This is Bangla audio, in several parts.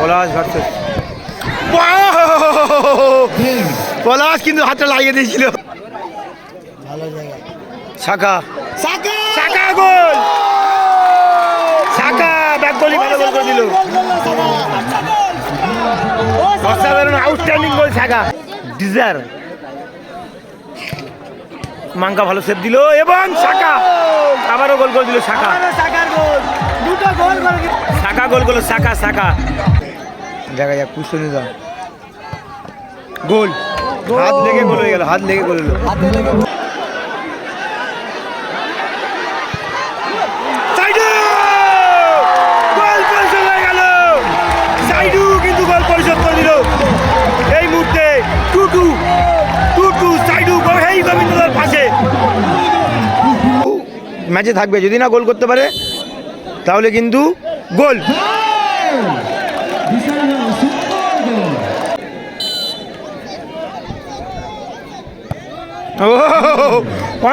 পলাশ ভার্সেস পলাশ কিন্তু হাতটা লাগিয়ে দিয়েছিল। ভালো জায়গা। শাখা সাকা! শাখা গোল! শাখা ব্যাক গোলি ভালো গোল করে দিল। অসাধারণ আউটস্ট্যান্ডিং গোল শাখা ডিজার মাঙ্কা ভালো সেভ দিল এবং শাখা আবারও গোল করে দিল শাখা সাকার গোল গোল করে শাখা গোল করল শাখা শাখা দেখা যাক পুষ্পনিদা গোল। হাত লেগে গোল হয়ে গেল হাত লেগে গোল হলো। হাতে লেগে সাইডু! হয়ে গেল। সাইডু কিন্তু গোল পরিশোধ করে এই মুহূর্তে টু টু টু টু সাইডু এই গোবিন্দদার পাশে। ম্যাচে থাকবে যদি না গোল করতে পারে তাহলে কিন্তু গোল!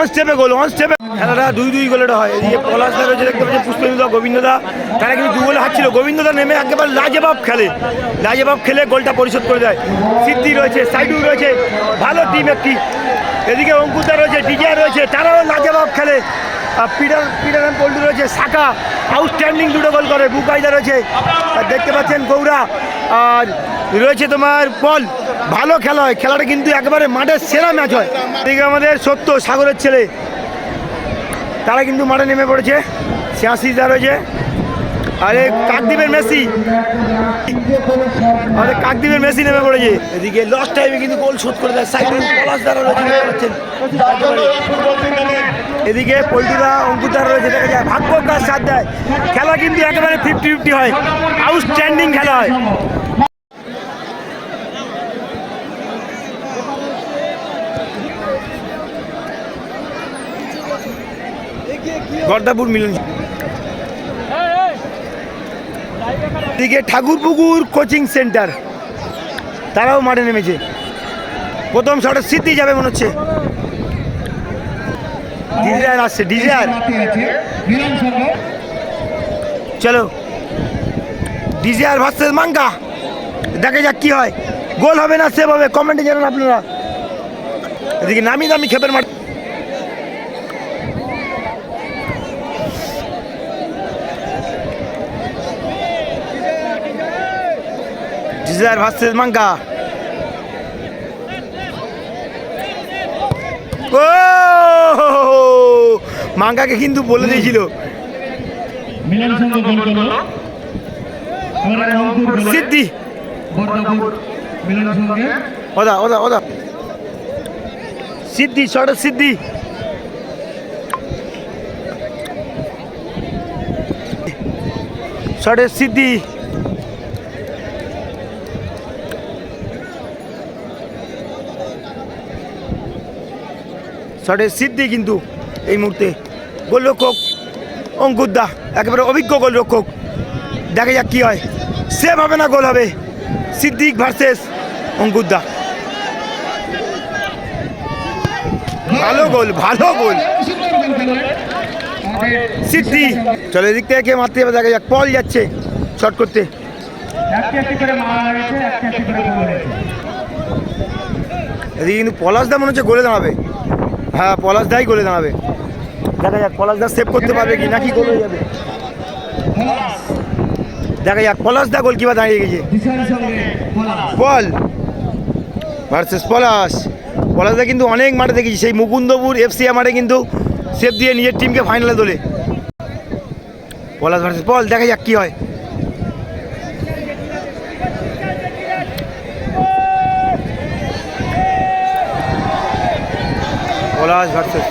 স্টেপে গোল স্টেপে খেলাটা দুই দুই গোলের হয়। দেখতে পাচ্ছি গোবিন্দদা কিন্তু দু গোলে গোবিন্দদা নেমে খেলে। খেলে গোলটা পরিশোধ করে দেয়। সিদ্ধি রয়েছে রয়েছে। ভালো টিম একটি। এদিকে অঙ্কুরদা রয়েছে ডিজে রয়েছে, তারাও লাজবাব খেলে। আর পিটার পিটার অ্যান্ড পল্টু রয়েছে শাখা আউটস্ট্যান্ডিং দুটো গোল করে, বুকাইদা রয়েছে। দেখতে পাচ্ছেন গৌরা। আর রয়েছে তোমার পল ভালো খেলা হয়। খেলাটা কিন্তু একেবারে মাঠের সেরা ম্যাচ হয়। এদিকে আমাদের সত্য সাগরের ছেলে, তারা কিন্তু মাঠে নেমে পড়েছে। ছিয়াশিটা রয়েছে। আরে কাকদ্বীপের মেসি? আমাদের কাকদ্বীপের মেসি নেমে পড়েছে। এদিকে লস্ট টাইমে কিন্তু গোল শোধ করে দেয়। সাইড পলাশ দ্বারা রয়েছে। এদিকে পল্টুদা অঙ্কুদার রয়েছে দেখা যায়। ভাগ্য কাজ সাথ দেয়? খেলা কিন্তু একেবারে ফিফটি ফিফটি হয়। আউটস্ট্যান্ডিং খেলা হয়। গর্দাপুর মিলন। এদিকে ঠাকুরপুকুর কোচিং সেন্টার। তারাও মাঠে নেমেছে। প্রথম শটে স্মৃতি যাবে মনে হচ্ছে। ডিজায়ার আসছে, ডিজায়ার। চলো। ডিজায়ার ভার্সেস মাঙ্কা দেখা যাক কি হয়। গোল হবে না সেভ হবে। কমেন্টে জানান আপনারা। এদিকে নামি দামি খেপের মাঠ। ভার্সেস মাঙ্কা ও মাঙ্কাকে কিন্তু বলে দিয়েছিল। মিলন সঙ্গে গোল করল এবারে অঙ্কুর গোলে সিদ্ধি। ওদা ওদা ওদা। সিদ্ধি শর্ট সিদ্ধি। শর্টের সিদ্ধি। শর্টের সিদ্ধি কিন্তু এই মুহূর্তে গোলরক্ষক অঙ্কুর দা, একেবারে অভিজ্ঞ গোলরক্ষক। দেখা যাক কী হয়। সেভ হবে না, গোল হবে। সিদ্দিক ভার্সেস অঙ্কুর দা। ভালো গোল ভালো গোল। সিদ্ধি। চলো এদিক থেকে মারতে হবে, দেখা যাক পল যাচ্ছে শট করতে। এদিকে কিন্তু পলাশদা মনে হচ্ছে গোলে দাঁড়াবে। হ্যাঁ পলাশ দাই গোলে দাঁড়াবে। দেখা যাক পলাশদা সেভ করতে পারবে কি নাকি গোল হয়ে যাবে। দেখা যাক পলাশদা গোল কিবা দাঁড়িয়ে গেছে। বল। ভার্সেস পলাশ। পলাশদা কিন্তু অনেক মাঠে দেখেছি, সেই মুকুন্দপুর এফসিয়া মাঠে কিন্তু সেভ দিয়ে নিজের টিমকে ফাইনালে তোলে। পলাশ ভার্সেস বল, দেখা যাক কি হয়। পলাশ ভার্সেস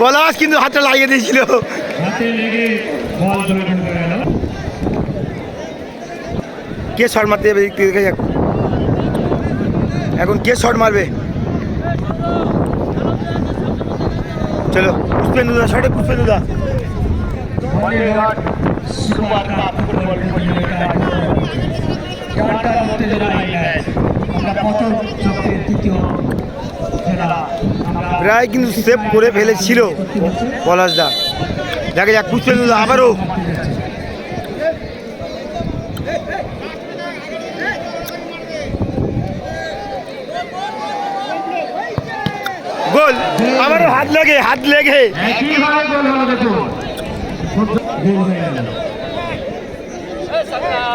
পলাশ কিন্তু হাতটা লাগিয়ে দিয়েছিল। হাতে লেগে বল দূরে ঢুকে গেল কে শট মারতে যাবে দেখতে যাক। এখন কে শট মারবে? চলো পুষ্পেন্দুদা শটে পুষ্পেন্দুদা সুপার কাপ ফুটবল প্রায় কিন্তু সেভ করে ফেলেছিল পলাশদা। দেখা যাক পুষ্পেন্দু আবারও। গোল আবারও হাত লেগে হাত লেগে।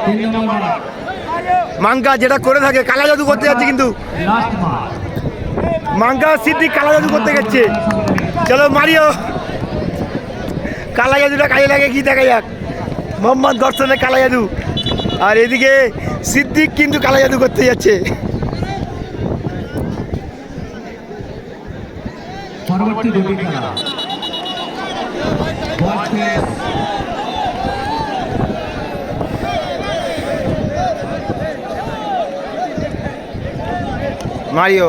তিন নম্বর মাঙ্কা যেটা করে থাকে, কালা জাদু করতে যাচ্ছে কিন্তু। মাঙ্কা সিদ্দিক কালা জাদু করতে গেছে। চলো মারিও। কালা জাদুটা কাজে লাগে, কি দেখা যাক। মোহাম্মদ দর্শনের কালা জাদু। আর এদিকে সিদ্দিক কিন্তু কালা জাদু করতে যাচ্ছে। পরবর্তী দুটি খেলা। Mario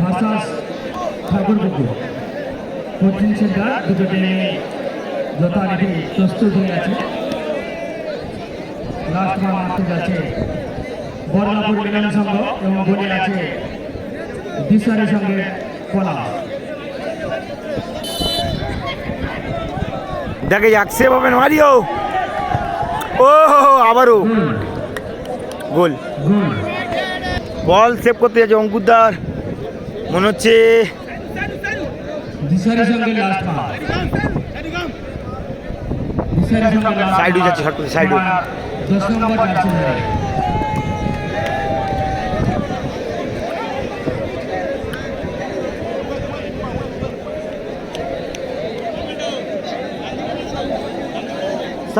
versus Thakurpukur coaching centre দুটো টিমে যথারীতি প্রস্তুত হয়ে আছে। লাস্ট বার মারতে যাচ্ছে বর্ণাপুর মিলন সংঘ এবং বলে আছে দিশারের সঙ্গে কলা। দেখে যাক সেভ হবে মারিও। ও আবারও। গোল। বল সেভ করতে যাচ্ছে অঙ্কুরদার। মনে হচ্ছে দিশারের সঙ্গে লাস্ট বার দিশারের সঙ্গে last Side হয়ে বার। যাচ্ছে, short করে, side হোক। দশ নম্বর জার্সি ধরে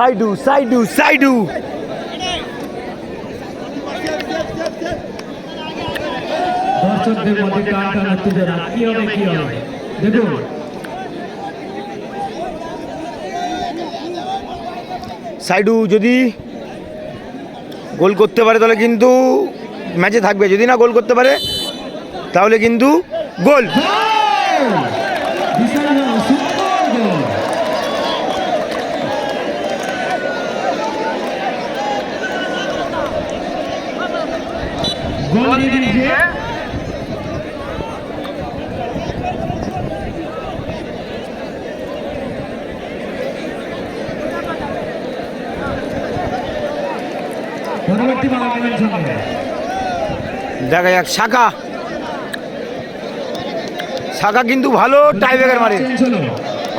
সাইডু সাইডু সাইডু। দর্শকদের মধ্যে টান টান কি হবে কি হবে? দেখুন। সাইডু যদি গোল করতে পারে তাহলে কিন্তু ম্যাচে থাকবে। যদি না গোল করতে পারে তাহলে কিন্তু গোল বিশাল সুন্দর গোল গোল দিয়ে দিয়েছে। পরবর্তী বাংলা সঙ্গে। দেখা যাক শাখা। শাখা কিন্তু ভালো টাইব্রেকার মারে।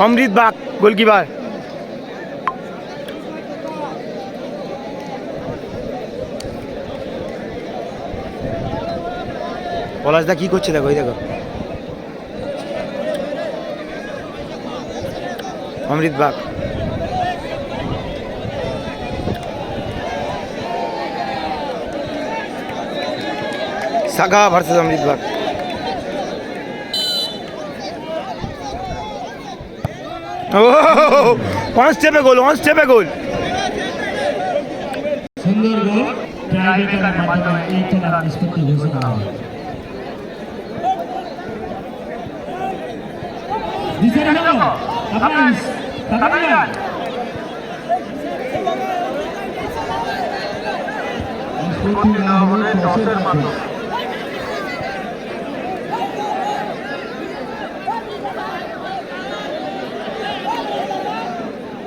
অমৃত বাগ গোলকিপার। পলাশদা কি করছে দেখো, এই দেখো। অমৃত বাগ। শাখা ভার্সেস অমৃত ও ওয়ান স্টেপে গোল ওয়ান স্টেপে গোল মাধ্যমে এই খেলার নিষ্পত্তি ঘোষণা হবে দিশারি হলো আপনার তাড়াতাড়ি যান। নিষ্পত্তি নেওয়া মাধ্যমে